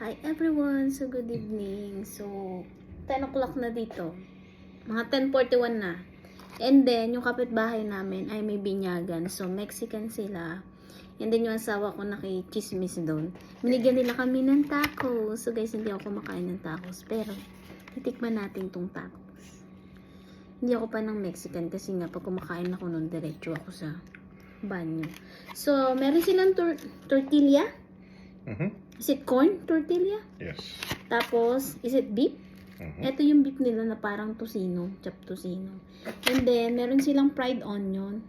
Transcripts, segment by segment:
Hi everyone! So good evening. So 10 o'clock na dito. Mga 10.41 na. And then, yung kapitbahay namin ay may binyagan. So, Mexican sila. And then, yung asawa ko nakikismis doon. Binigyan nila kami ng tacos. So, guys, hindi ako kumakain ng tacos. Pero, titikman natin tong tacos. Hindi ako pa ng Mexican kasi nga pag kumakain ako noon, diretso ako sa banyo. So, meron silang tor- tortilla. Mm-hmm. Is it corn tortilla? Yes. Tapos, is it beef? Mm-hmm. Ito yung beef nila na parang tosino, chop tosino. And then, meron silang fried onion.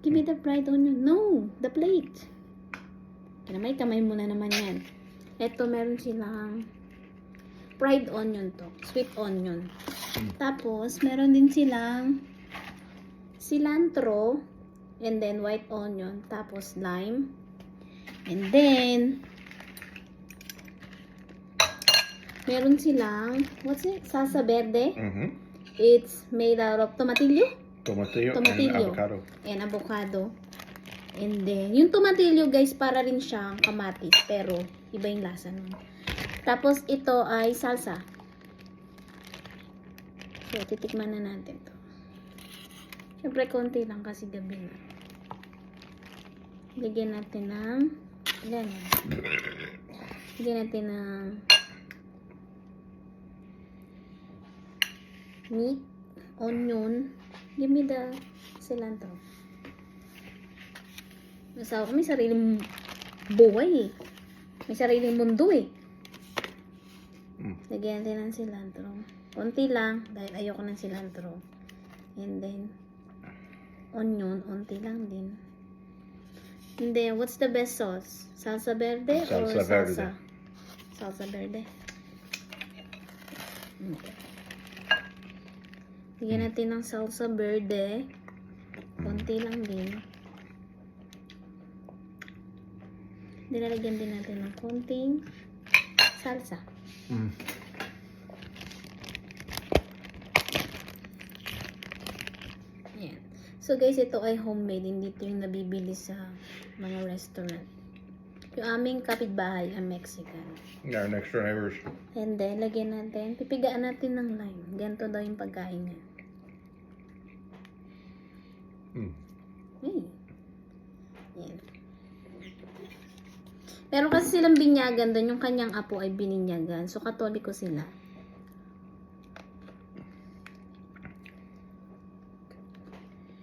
Give me the fried onion. No, the plate. Kamay, kamay muna naman yan. Ito, meron silang fried onion to. Sweet onion. Tapos, meron din silang cilantro. And then, white onion. Tapos, lime. And then, meron silang, what's it? Salsa verde. Mm-hmm. It's made out of tomatillo Tomatillo, Tomatillo. and avocado. and avocado. And then, yung tomatillo guys, para rin siyang kamatis. Pero, iba yung lasa nun. Tapos, ito ay salsa. So, titikman na natin to. Siyempre, konti lang kasi gabi na. Lagyan natin ng, ganyan. Lagyan natin ng meat, onion, give me the cilantro. Nasa ako may sariling buhay eh. May sariling mundo eh. Mm. Lagyan natin ng cilantro. Konti lang, dahil ayoko ng cilantro. And then, onion, onti lang din. And then, what's the best sauce? Salsa verde or Salsa verde. salsa? Salsa verde. Okay. Lagyan natin ng salsa verde. Konti lang din. Nilalagyan din natin ng konting salsa. Mm. Ayan. So guys, ito ay homemade. Hindi ito yung nabibili sa mga restaurant. Yung aming kapitbahay ang Mexican. Our next door neighbors. And then, lagyan natin, pipigaan natin ng lime. Ganito daw yung pagkain niya. Mm. Ay. Yan. Pero kasi silang binyagan doon, yung kanyang apo ay bininyagan. So, katoliko sila.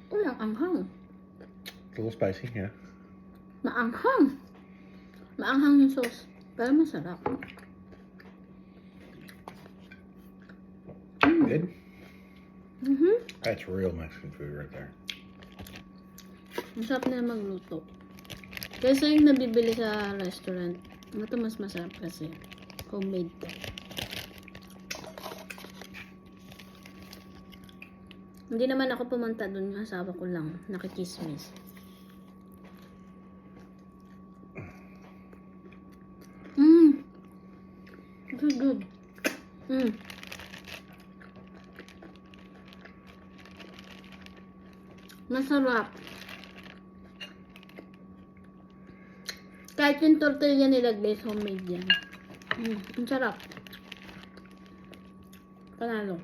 Uy, ang anghang. A little spicy, yeah. Maanghang. Maanghang yung sauce. Pero masarap. Good. Mhm. That's real Mexican food right there. Masarap na magluto. Kaysa yung nabibili sa restaurant, ito mas masarap kasi. Homemade to. Hindi naman ako pumunta dun, yung asawa ko lang, nakikismis. Mmm! Good, good. Mmm. Masarap. Kahit yung tortilla nila guys, homemade yan. Mm, ang sarap. Panalo.